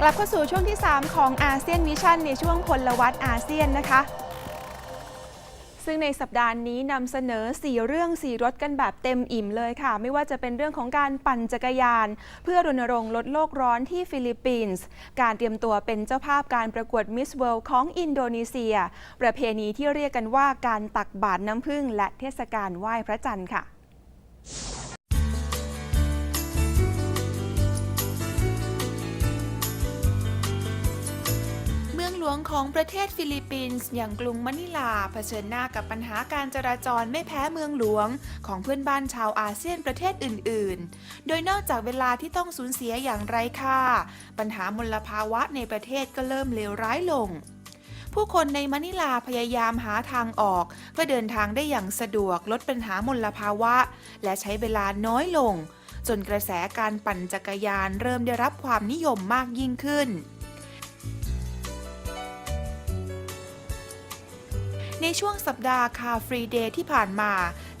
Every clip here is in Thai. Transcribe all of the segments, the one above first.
กลับเข้าสู่ช่วงที่ 3 ของอาเซียนวิชั่นในช่วงพลวัตอาเซียนนะคะ ซึ่งในสัปดาห์นี้นำเสนอ 4 เรื่อง 4 รถกันแบบเต็มอิ่มเลยค่ะ ไม่ว่าจะเป็นเรื่องของการปั่นจักรยาน เพื่อรณรงค์ลดโลกร้อนที่ฟิลิปปินส์ การเตรียมตัวเป็นเจ้าภาพการประกวดมิสเวิลด์ของอินโดนีเซีย ประเพณีที่เรียกกันว่าการตักบาตรน้ำผึ้งและเทศกาลไหว้พระจันทร์ค่ะ วงของประเทศฟิลิปปินส์อย่างกรุงมะนิลาเผชิญหน้ากับปัญหาการจราจรไม่แพ้เมืองหลวง ของเพื่อนบ้านชาวอาเซียนประเทศอื่น ๆ โดยนอกจากเวลาที่ต้องสูญเสียอย่างไร้ค่า ปัญหามลภาวะในประเทศก็เริ่มเลวร้ายลง ผู้คนในมะนิลาพยายามหาทางออก เพื่อเดินทางได้อย่างสะดวกลดปัญหามลภาวะ และใช้เวลาน้อยลง จนกระแสการปั่นจักรยานเริ่มได้รับความนิยมมากยิ่งขึ้น ในช่วงสัปดาห์คาฟรีเดย์ที่ผ่านมา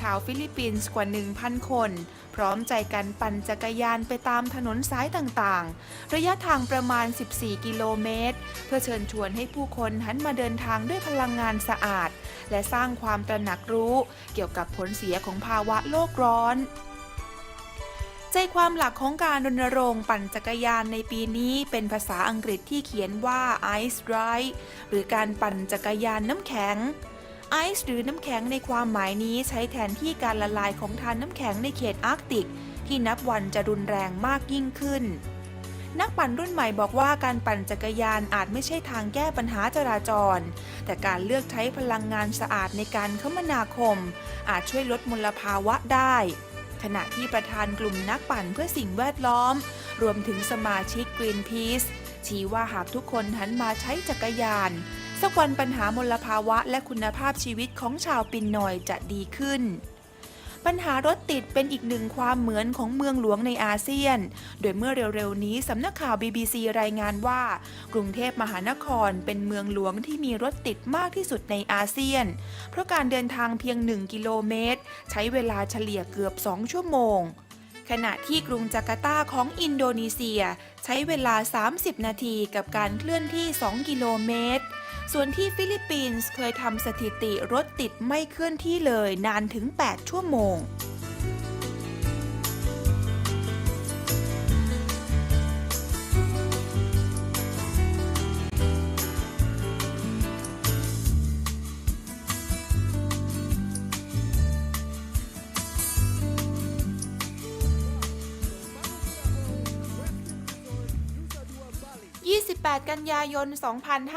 ชาวฟิลิปปินส์กว่า 1,000 คน พร้อมใจกันปั่นจักรยานไปตามถนนสายต่างๆ ระยะทางประมาณ 14 กิโลเมตร เพื่อเชิญชวนให้ผู้คนหันมาเดินทางด้วยพลังงานสะอาด และสร้างความตระหนักรู้ เกี่ยวกับผลเสียของภาวะโลกร้อน ใจความหลักของการรณรงค์ปั่นจักรยานในปีนี้เป็นภาษาอังกฤษที่เขียนว่า Ice Ride หรือการปั่นจักรยานน้ำแข็งไอซ์หรือน้ำแข็งในความหมายนี้ใช้แทนที่การละลายของทานน้ำแข็งในเขตอาร์กติก ที่นับวันจะรุนแรงมากยิ่งขึ้น นักปั่นรุ่นใหม่บอกว่าการปั่นจักรยานอาจไม่ใช่ทางแก้ปัญหาจราจร แต่การเลือกใช้พลังงานสะอาดในการคมนาคม อาจช่วยลดมลภาวะได้ ขณะที่ประธานกลุ่มนักปั่นเพื่อสิ่งแวดล้อม รวมถึงสมาชิก Greenpeace ชี้ว่าหากทุกคนหันมาใช้จักรยาน สักวันปัญหามลภาวะและคุณภาพชีวิตของชาวปินนอยจะดีขึ้น ปัญหารถติดเป็นอีกหนึ่งความเหมือนของเมืองหลวงในอาเซียน โดยเมื่อเร็วๆนี้สำนักข่าว BBC รายงานว่า กรุงเทพมหานครเป็นเมืองหลวงที่มีรถติดมากที่สุดในอาเซียน เพราะการเดินทางเพียง 1 กิโลเมตร ใช้เวลาเฉลี่ยเกือบ 2 ชั่วโมงขณะที่กรุงจาการ์ตาของอินโดนีเซีย ใช้เวลา 30 นาทีกับการเคลื่อนที่ 2 กิโลเมตร ส่วนที่ฟิลิปปินส์เคยทำสถิติรถติดไม่เคลื่อนที่เลยนานถึง 8 ชั่วโมง 28กันยายน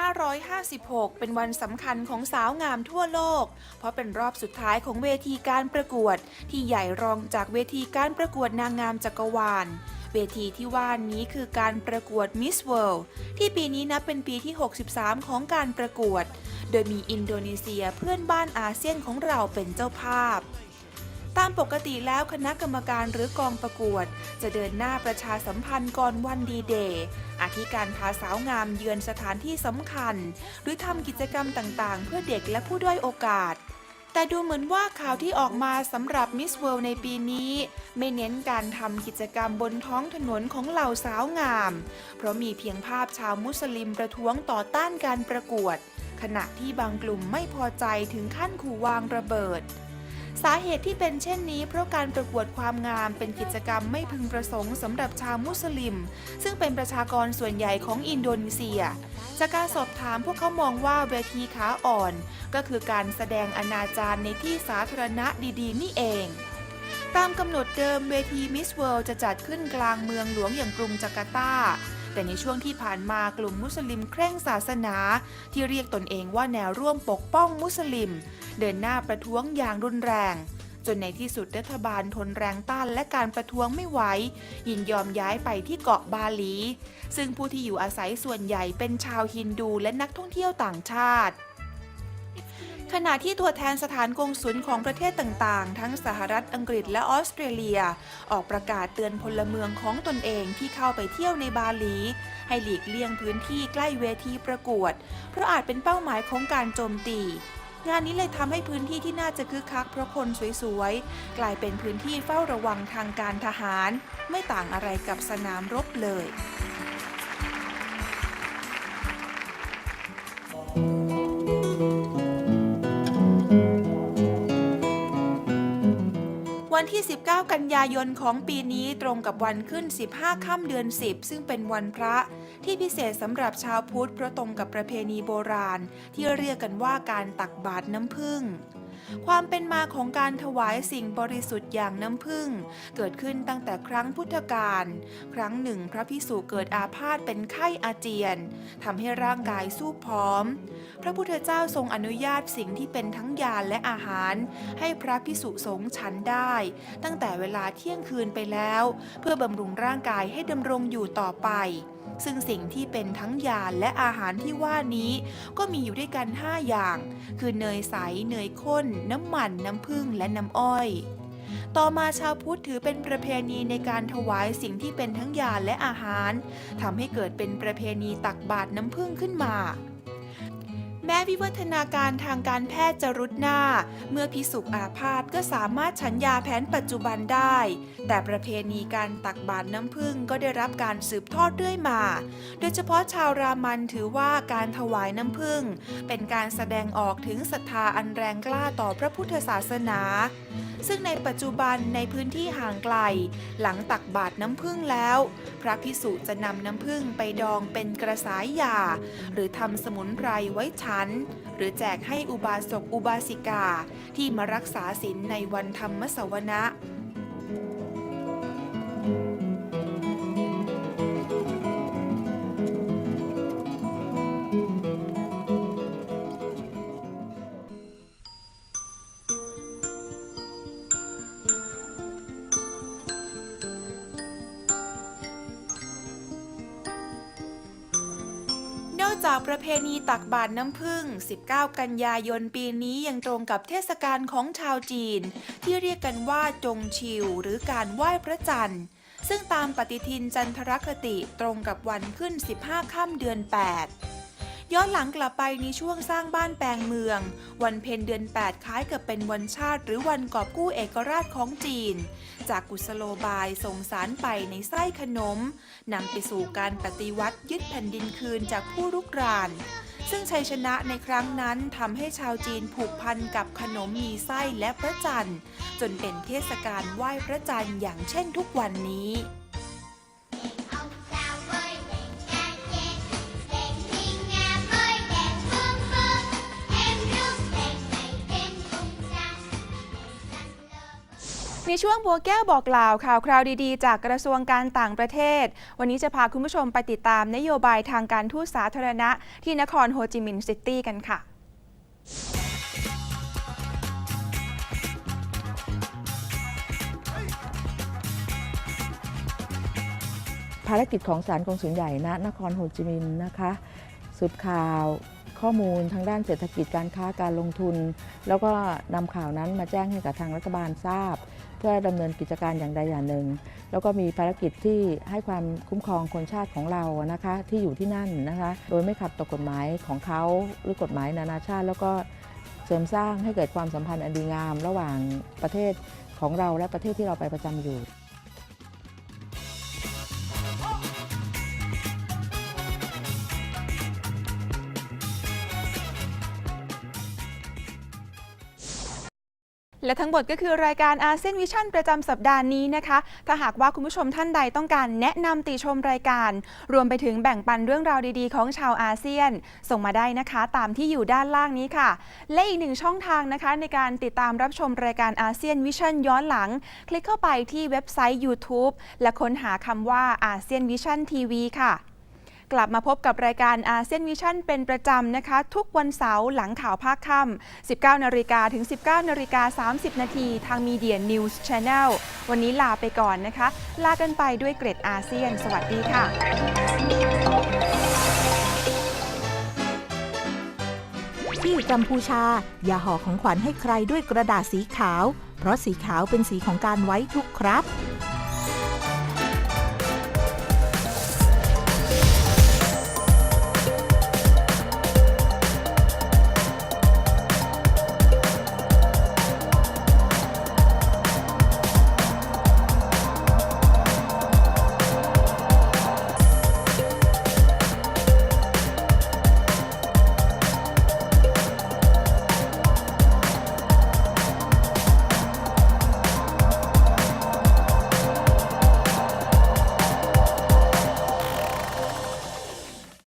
2556 เป็นวันสำคัญของสาวงามทั่วโลก เพราะเป็นรอบสุดท้ายของเวทีการประกวด ที่ใหญ่รองจากเวทีการประกวดนางงามจักรวาล เวทีที่ว่านี้คือการประกวด Miss World ที่ปีนี้นับเป็นปีที่ 63 ของการประกวด โดยมีอินโดนีเซียเพื่อนบ้านอาเซียนของเราเป็นเจ้าภาพ ตามปกติแล้วคณะกรรมการหรือกองประกวด จะเดินหน้าประชาสัมพันธ์ก่อนวันดีเดย์อาทิการพาสาวงามเยือนสถานที่สำคัญ หรือทำกิจกรรมต่างๆ เพื่อเด็กและผู้ด้อยโอกาส แต่ดูเหมือนว่าข่าวที่ออกมาสำหรับมิสเวิลด์ในปีนี้ ไม่เน้นการทำกิจกรรมบนท้องถนนของเหล่าสาวงาม เพราะมีเพียงภาพชาวมุสลิมประท้วงต่อต้านการประกวด ขณะที่บางกลุ่มไม่พอใจถึงขั้นขู่วางระเบิด สาเหตุที่เป็นเช่นนี้ เพราะการประกวดความงามเป็นกิจกรรมไม่พึงประสงค์สำหรับชาวมุสลิม ซึ่งเป็นประชากรส่วนใหญ่ของอินโดนีเซีย จากการสอบถามพวกเขามองว่าเวทีขาอ่อน ก็คือการแสดงอนาจารในที่สาธารณะดีๆ นี่เองตามกำหนดเดิมเวทีมิสเวิลด์จะจัดขึ้นกลางเมืองหลวงอย่างกรุงจาการ์ตา แต่ในช่วงที่ผ่านมากลุ่มมุสลิมเคร่งศาสนา ที่เรียกตนเองว่าแนวร่วมปกป้องมุสลิม เดินหน้าประท้วงอย่างรุนแรง จนในที่สุดรัฐบาลทนแรงต้านและการประท้วงไม่ไหวยินยอมย้ายไปที่เกาะบาหลี ซึ่งผู้ที่อยู่อาศัยส่วนใหญ่เป็นชาวฮินดูและนักท่องเที่ยวต่างชาติ ขณะที่ตัวแทนสถานกงสุลของประเทศต่างๆ ทั้งสหรัฐอังกฤษและออสเตรเลีย ออกประกาศเตือนพลเมืองของตนเองที่เข้าไปเที่ยวในบาหลี ให้หลีกเลี่ยงพื้นที่ใกล้เวทีประกวด เพราะอาจเป็นเป้าหมายของการโจมตี งานนี้เลยทำให้พื้นที่ที่น่าจะคึกคักเพราะคนสวยๆ กลายเป็นพื้นที่เฝ้าระวังทางการทหาร ไม่ต่างอะไรกับสนามรบเลย วันที่ 19 กันยายนของปีนี้ตรงกับวันขึ้น 15 ค่ำเดือน 10 ซึ่งเป็นวันพระที่พิเศษสำหรับชาวพุทธเพราะตรงกับประเพณีโบราณ ที่เรียกกันว่าการตักบาตรน้ำผึ้ง ความเป็นมาของการถวายสิ่งบริสุทธิ์อย่างน้ำผึ้งเกิดขึ้นตั้งแต่ครั้งพุทธกาลครั้งหนึ่งพระพิสุเกิดอาพาธเป็นไข้อาเจียนทำให้ร่างกายสู้ผอม พระพุทธเจ้าทรงอนุญาตสิ่งที่เป็นทั้งยาและอาหาร ให้พระพิสุสงฆ์ฉันได้ ตั้งแต่เวลาเที่ยงคืนไปแล้ว เพื่อบำรุงร่างกายให้ดำรงอยู่ต่อไป ซึ่งสิ่งที่เป็นทั้งยาและอาหารที่ว่านี้ ก็มีอยู่ด้วยกัน 5 อย่าง คือเนยใส เนยข้น น้ำมัน น้ำผึ้ง และน้ำอ้อย ต่อมาชาวพุทธถือเป็นประเพณีในการถวายสิ่งที่เป็นทั้งยาและอาหารทำให้เกิดเป็นประเพณีตักบาตรน้ำผึ้งขึ้นมา แม้วิวัฒนาการทางการแพทย์จะรุดหน้า เมื่อพิสุกอาพาธก็สามารถฉันยาแผนปัจจุบันได้ แต่ประเพณีการตักบาตรน้ำผึ้งก็ได้รับการสืบทอดเรื่อยมา โดยเฉพาะชาวรามันถือว่าการถวายน้ำผึ้งเป็นการแสดงออกถึงศรัทธาอันแรงกล้าต่อพระพุทธศาสนาซึ่งในปัจจุบันในพื้นที่ห่างไกล หลังตักบาตรน้ำผึ้งแล้ว พระพิสุจะนำน้ำผึ้งไปดองเป็นกระสายยา หรือทำสมุนไพรไว้ฉัน หรือแจกให้อุบาสกอุบาสิกา ที่มารักษาศีลในวันธรรมสวนะ จากประเพณีตักบาตรน้ำผึ้ง 19 กันยายนปีนี้ยังตรงกับเทศกาลของชาวจีน ที่เรียกกันว่าจงชิว หรือการไหว้พระจันทร์ ซึ่งตามปฏิทินจันทรคติตรงกับวันขึ้น 15 ค่ำเดือน 8 ย้อนหลังกลับไปในช่วงสร้างบ้านแปลงเมือง วันเพ็ญเดือน 8 คล้ายกับเป็นวันชาติ หรือวันกอบกู้เอกราชของจีน จากกุศโลบายส่งสารไปในไส้ขนมนำไปสู่การปฏิวัติยึดแผ่นดินคืนจากผู้รุกรานซึ่งชัยชนะในครั้งนั้นทำให้ชาวจีนผูกพันกับขนมมีไส้และพระจันทร์ จนเป็นเทศกาลไหว้พระจันทร์อย่างเช่นทุกวันนี้ ช่วงบัวแก้วบอกกล่าวข่าวคราวดีๆ จากกระทรวงการต่างประเทศ วันนี้จะพาคุณผู้ชมไปติดตามนโยบายทางการทูตสาธารณะ ที่นครโฮจิมินห์ซิตี้กันค่ะภารกิจของสารกงสุลใหญ่ณนครโฮจิมินห์นะคะ สืบข่าว ข้อมูลทางด้านเศรษฐกิจการค้าการลงทุน แล้วก็นำข่าวนั้นมาแจ้งให้กับทางรัฐบาลทราบ เพื่อดำเนินกิจการอย่างใดอย่างหนึ่ง แล้วก็มีภารกิจที่ให้ความคุ้มครองคนชาติของเรานะคะที่อยู่ที่นั่นนะคะโดยไม่ขัดต่อกฎหมายของเขาหรือกฎหมายนานาชาติ แล้วก็เสริมสร้างให้เกิดความสัมพันธ์อันดีงาม ระหว่างประเทศของเราและประเทศที่เราไปประจำอยู่ และทั้งหมดก็คือรายการอาเซียนวิชั่นประจำสัปดาห์นี้นะคะ ถ้าหากว่าคุณผู้ชมท่านใดต้องการแนะนำติชมรายการ รวมไปถึงแบ่งปันเรื่องราวดีๆ ของชาวอาเซียน ส่งมาได้นะคะ ตามที่อยู่ด้านล่างนี้ค่ะ และอีกหนึ่งช่องทางนะคะ ในการติดตามรับชมรายการอาเซียนวิชั่นย้อนหลัง คลิกเข้าไปที่เว็บไซต์ YouTube และค้นหาคำว่าอาเซียนวิชั่นทีวีค่ะ กลับมาพบกับรายการอาเซียนวิชั่นเป็นประจำนะคะ ทุกวันเสาร์หลังข่าวภาคค่ำ19นาฬิกาถึง 19นาฬิกา30 นาทีทาง Media News Channel วันนี้ลาไปก่อนนะคะ ลากันไปด้วยเกรดอาเซียน สวัสดีค่ะที่กัมพูชา อย่าห่อของขวัญให้ใครด้วยกระดาษสีขาว เพราะสีขาวเป็นสีของการไว้ทุกข์ครับ